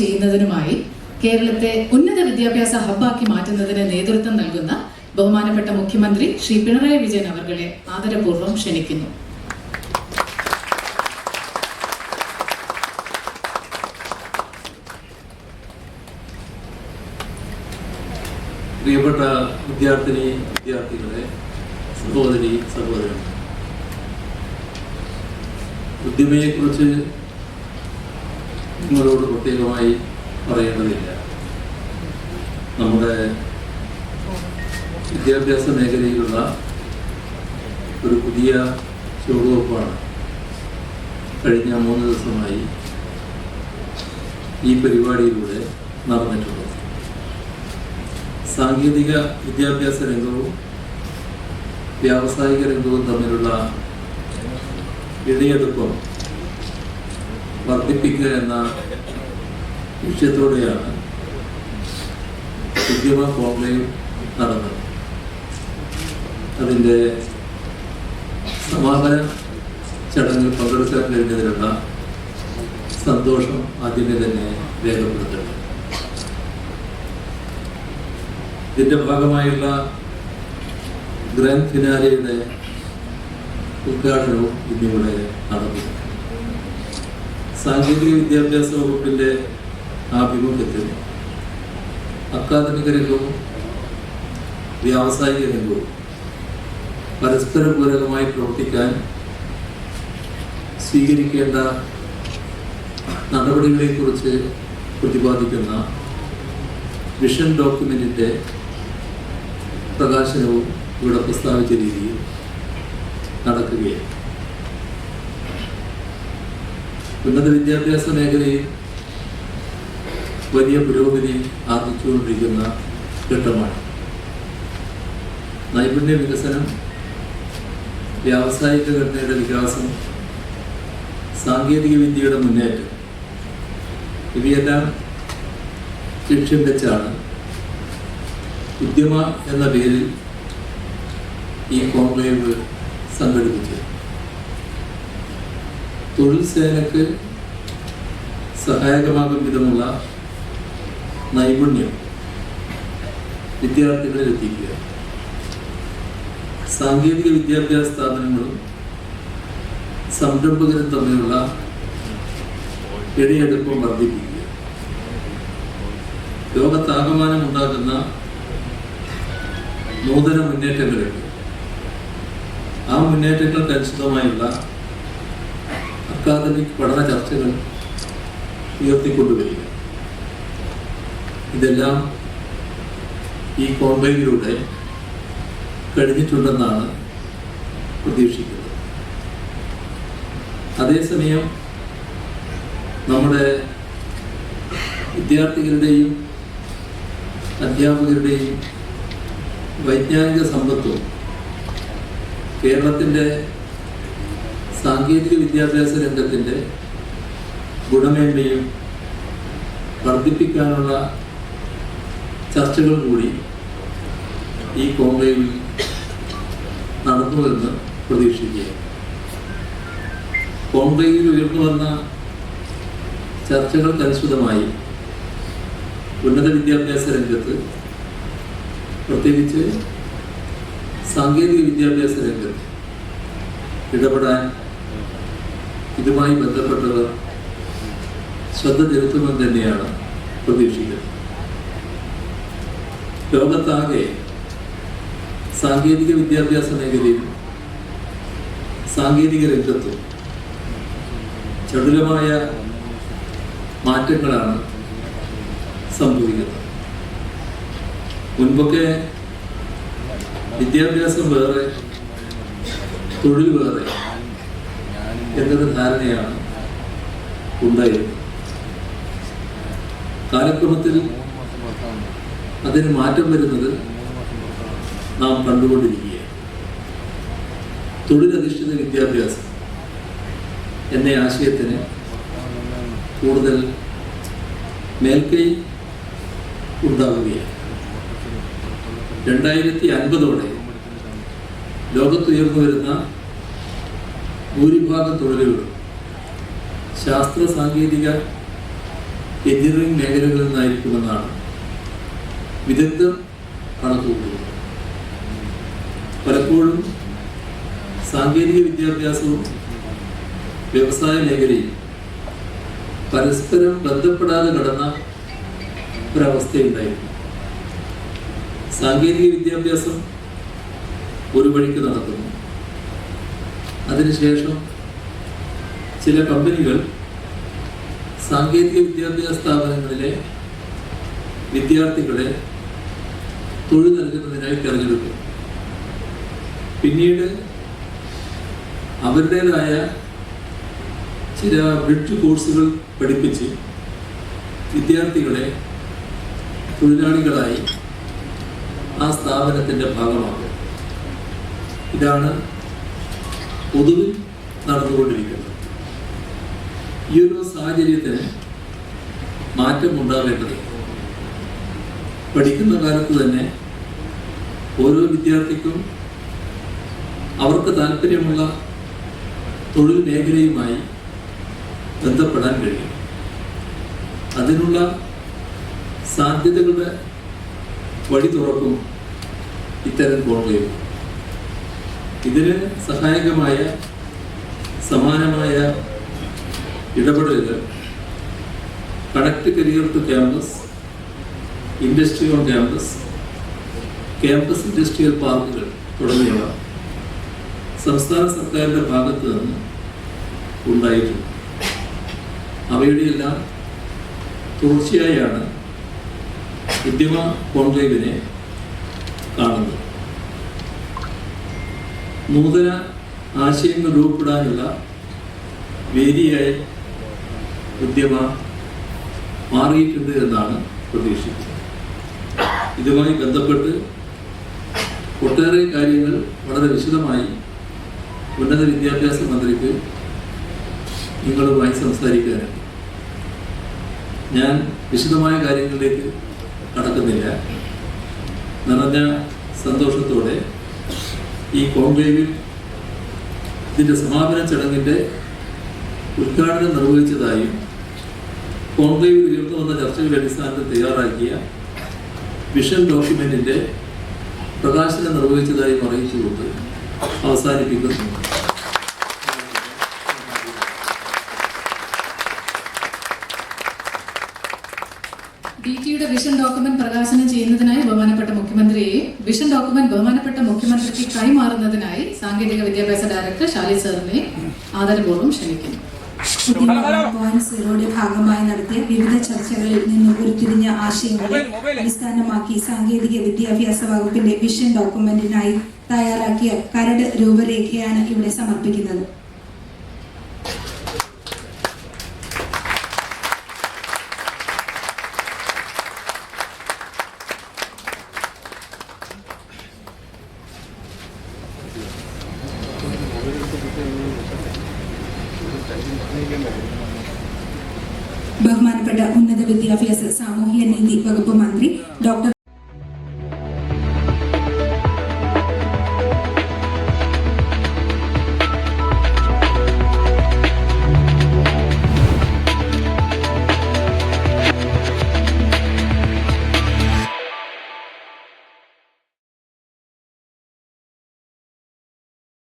ചെയ്യുന്നതിനുമായി കേരളത്തെ ഉന്നത വിദ്യാഭ്യാസ ഹബ്ബാക്കി മാറ്റുന്നതിന് നേതൃത്വം നൽകുന്ന ബഹുമാനപ്പെട്ട മുഖ്യമന്ത്രി ശ്രീ പിണറായി വിജയൻ അവർകളെ ആദരപൂർവം ക്ഷണിക്കുന്നു. പ്രിയപ്പെട്ട വിദ്യാർത്ഥിനി വിദ്യാർത്ഥികളെ സഹോദരി സഹോദരൻ ഉദ്യമയെക്കുറിച്ച് നിങ്ങളോട് പ്രത്യേകമായി പറയേണ്ടതില്ല. നമ്മുടെ വിദ്യാഭ്യാസ മേഖലയിലുള്ള ഒരു പുതിയ ചുവടുവെപ്പാണ് കഴിഞ്ഞ മൂന്ന് ദിവസമായി ഈ പരിപാടിയിലൂടെ നടന്നിട്ടുള്ളത്. സാങ്കേതിക വിദ്യാഭ്യാസ രംഗവും വ്യാവസായിക രംഗവും തമ്മിലുള്ള ഇടയെടുപ്പം വർദ്ധിപ്പിക്കുക എന്ന ലക്ഷ്യത്തോടെയാണ് ഉദ്യമ കോൺക്ലേവ് നടന്നത്. അതിന്റെ സമാപന ചടങ്ങിൽ പങ്കെടുക്കാൻ കഴിഞ്ഞതിലുള്ള സന്തോഷം ആദ്യമേ തന്നെ രേഖപ്പെടുത്തുന്നു. ഇതിന്റെ ഭാഗമായുള്ള ഗ്രാൻഡ് ഫിനാലയുടെ ഉദ്ഘാടനവും ഇന്നിവിടെ നടന്നു സാങ്കേതിക വിദ്യാഭ്യാസ വകുപ്പിന്റെ ആഭിമുഖ്യത്തിൽ അക്കാദമിക രംഗവും വ്യാവസായിക രംഗവും പരസ്പര പൂരകമായി പ്രവർത്തിക്കാൻ സ്വീകരിക്കേണ്ട നടപടികളെക്കുറിച്ച് പ്രതിപാദിക്കുന്ന വിഷൻ ഡോക്യുമെന്റിന്റെ പ്രകാശനവും ഇവിടെ പ്രസ്താവിച്ച രീതിയിൽ നടക്കുകയാണ്. ഉന്നത വിദ്യാഭ്യാസ മേഖലയിൽ വലിയ പുരോഗതി ആർജിച്ചുകൊണ്ടിരിക്കുന്ന ഘട്ടമാണ്. നൈപുണ്യ വികസനം വ്യാവസായിക ഘടനയുടെ വികാസം സാങ്കേതിക വിദ്യയുടെ മുന്നേറ്റം ഇവയെല്ലാം ലക്ഷ്യം വെച്ചാണ് ഉദ്യമ എന്ന പേരിൽ ഈ കോൺക്ലേവ് സംഘടിപ്പിച്ചത്. തൊഴിൽ സേനക്ക് സഹായകമാകും വിധമുള്ള നൈപുണ്യം വിദ്യാർത്ഥികളിൽ എത്തിക്കുക. സാങ്കേതിക വിദ്യാഭ്യാസ സ്ഥാപനങ്ങളും സംരംഭകരും തമ്മിലുള്ള ഇടയെടുപ്പം വർദ്ധിപ്പിക്കുക. ലോകത്താകമാനം ഉണ്ടാകുന്ന നൂതന മുന്നേറ്റങ്ങളുണ്ട് ആ മുന്നേറ്റങ്ങൾക്ക് അനുസൃതമായുള്ള അക്കാദമിക് പഠന ചർച്ചകൾ ഉയർത്തിക്കൊണ്ടുവരിക. ഇതെല്ലാം ഈ കോൺക്ലേവിലൂടെ കഴിഞ്ഞിട്ടുണ്ടെന്നാണ് പ്രതീക്ഷിക്കുന്നത്. അതേസമയം നമ്മുടെ വിദ്യാർത്ഥികളുടെയും അധ്യാപകരുടെയും വൈജ്ഞാനിക സമ്പത്തും കേരളത്തിന്റെ സാങ്കേതിക വിദ്യാഭ്യാസ രംഗത്തിന്റെ ഗുണമേന്മയും വർദ്ധിപ്പിക്കാനുള്ള ചർച്ചകൾ കൂടി ഈ കോൺക്ലേവിൽ നടന്നുവെന്ന് പ്രതീക്ഷിക്കുക കോൺക്ലേവിൽ ഉയർന്നു വന്ന ചർച്ചകൾക്കനുസൃതമായി ഉന്നത വിദ്യാഭ്യാസ രംഗത്ത് പ്രത്യേകിച്ച് സാങ്കേതിക വിദ്യാഭ്യാസ രംഗത്ത് ഇടപെടാൻ ഇതുമായി ബന്ധപ്പെട്ടവർ ശ്രദ്ധ ചെലുത്തുമെന്ന് തന്നെയാണ് പ്രതീക്ഷിക്കുന്നത്. ലോകത്താകെ സാങ്കേതിക വിദ്യാഭ്യാസ മേഖലയിൽ സാങ്കേതിക രംഗത്തും ചടുലമായ മാറ്റങ്ങളാണ് സംഭവിക്കുന്നത്. മുൻപൊക്കെ വിദ്യാഭ്യാസം വേറെ തൊഴിൽ വേറെ എന്നൊരു ധാരണയാണ് ഉണ്ടായിരുന്നത് കാലക്രമത്തിൽ അതിന് മാറ്റം വരുന്നത് നാം കണ്ടുകൊണ്ടിരിക്കുകയാണ്. തൊഴിലധിഷ്ഠിത വിദ്യാഭ്യാസം എന്ന ആശയത്തിന് കൂടുതൽ മേൽക്കൈ ഉണ്ടാവുകയാണ്. രണ്ടായിരത്തി അൻപതോടെ ലോകത്തുയർന്നു വരുന്ന ഭൂരിഭാഗം തൊഴിലുകളും ശാസ്ത്ര സാങ്കേതിക എഞ്ചിനീയറിംഗ് മേഖലകളിൽ നിന്നായിരിക്കുമെന്നാണ് വിദഗ്ധർ കണക്കുകൂട്ടുന്നത്. പലപ്പോഴും സാങ്കേതിക വിദ്യാഭ്യാസവും വ്യവസായ മേഖലയും പരസ്പരം ബന്ധപ്പെടാതെ കടന്ന ഒരവസ്ഥയുണ്ടായിരുന്നു. സാങ്കേതിക വിദ്യാഭ്യാസം ഒരു വഴിക്ക് നടക്കുന്നു. അതിനുശേഷം ചില കമ്പനികൾ സാങ്കേതിക വിദ്യാഭ്യാസ സ്ഥാപനങ്ങളിലെ വിദ്യാർത്ഥികളെ തൊഴിൽ നൽകുന്നതിനായി തിരഞ്ഞെടുക്കും പിന്നീട് അവരുടേതായ ചില ബ്രിഡ്ജ് കോഴ്സുകൾ പഠിപ്പിച്ച് വിദ്യാർത്ഥികളെ തൊഴിലാളികളായി ആ സ്ഥാപനത്തിന്റെ ഭാഗമാക്കും. ഇതാണ് പൊതുവിൽ നടന്നുകൊണ്ടിരിക്കുന്നത് ഈ ഒരു സാഹചര്യത്തിന് മാറ്റം ഉണ്ടാകേണ്ടത് പഠിക്കുന്ന കാലത്ത് തന്നെ ഓരോ വിദ്യാർത്ഥിക്കും അവർക്ക് താല്പര്യമുള്ള തൊഴിൽ മേഖലയുമായി ബന്ധപ്പെടാൻ കഴിയും. അതിനുള്ള സാധ്യതകളുടെ വഴി തുറക്കും ഇത്തരം കോൺക്ലേവ്. ഇതിന് സഹായകമായ സമാനമായ ഇടപെടലുകൾ. Connect career to campus industry on campus campus industrial പാർക്കുകൾ തുടങ്ങിയവ സംസ്ഥാന സർക്കാരിന്റെ ഭാഗത്ത് നിന്ന് ഉണ്ടായിട്ടുണ്ട്. അവയുടെയെല്ലാം തുടർച്ചയായാണ് ഉദ്യമ കോൺക്ലേവിനെ കാണുന്നത്. നൂതന ആശയങ്ങൾ രൂപപ്പെടാനുള്ള വേദിയായി ഉദ്യമ മാറിയിട്ടുണ്ട് എന്നാണ് പ്രതീക്ഷിക്കുന്നത്. ഇതുമായി ബന്ധപ്പെട്ട് ഒട്ടേറെ കാര്യങ്ങൾ വളരെ വിശദമായി ഉന്നത വിദ്യാഭ്യാസ മന്ത്രിക്ക് നിങ്ങളുമായി സംസാരിക്കാനുണ്ട് ഞാൻ വിശദമായ കാര്യങ്ങളിലേക്ക് കടക്കുന്നില്ല. നിറഞ്ഞ സന്തോഷത്തോടെ ഈ കോൺക്ലേവിൽ ഇതിന്റെ സമാപന ചടങ്ങിന്റെ ഉദ്ഘാടനം നിർവഹിച്ചതായും കോൺക്ലേവിൽ ഉയർന്നു വന്ന ചർച്ചയുടെ അടിസ്ഥാനത്തിൽ തയ്യാറാക്കിയ വിഷൻ ഡോക്യുമെന്റിന്റെ പ്രകാശനം നിർവഹിച്ചതായും അറിയിച്ചുകൊണ്ട് അവസാനിപ്പിക്കുന്നു. വിഷൻ ഡോക്യുമെന്റ് പ്രകാശനം ചെയ്യുന്നതിനായി ബഹുമാനപ്പെട്ട മുഖ്യമന്ത്രിയെ വിഷൻ ഡോക്യുമെന്റ് ബഹുമാനപ്പെട്ട മുഖ്യമന്ത്രിക്ക് കൈമാറുന്നതിനായി സാങ്കേതിക വിദ്യാഭ്യാസ ഡയറക്ടർ ഷാലി സാറിനെ ആദരപൂർവം ക്ഷണിക്കുന്നു. സീറോയുടെ ഭാഗമായി നടത്തിയ വിവിധ ചർച്ചകളിൽ നിന്ന് ഉരുത്തിരിഞ്ഞ ആശയങ്ങളെ അടിസ്ഥാനമാക്കി സാങ്കേതിക വിദ്യാഭ്യാസ വകുപ്പിന്റെ വിഷൻ ഡോക്യുമെന്റിനായി തയ്യാറാക്കിയ കരട് രൂപരേഖയാണ് ഇവിടെ സമർപ്പിക്കുന്നത്. ബഹുമാനപ്പെട്ട ഉന്നത വിദ്യാഭ്യാസ സാമൂഹ്യ നീതി വകുപ്പ് മന്ത്രി ഡോക്ടർ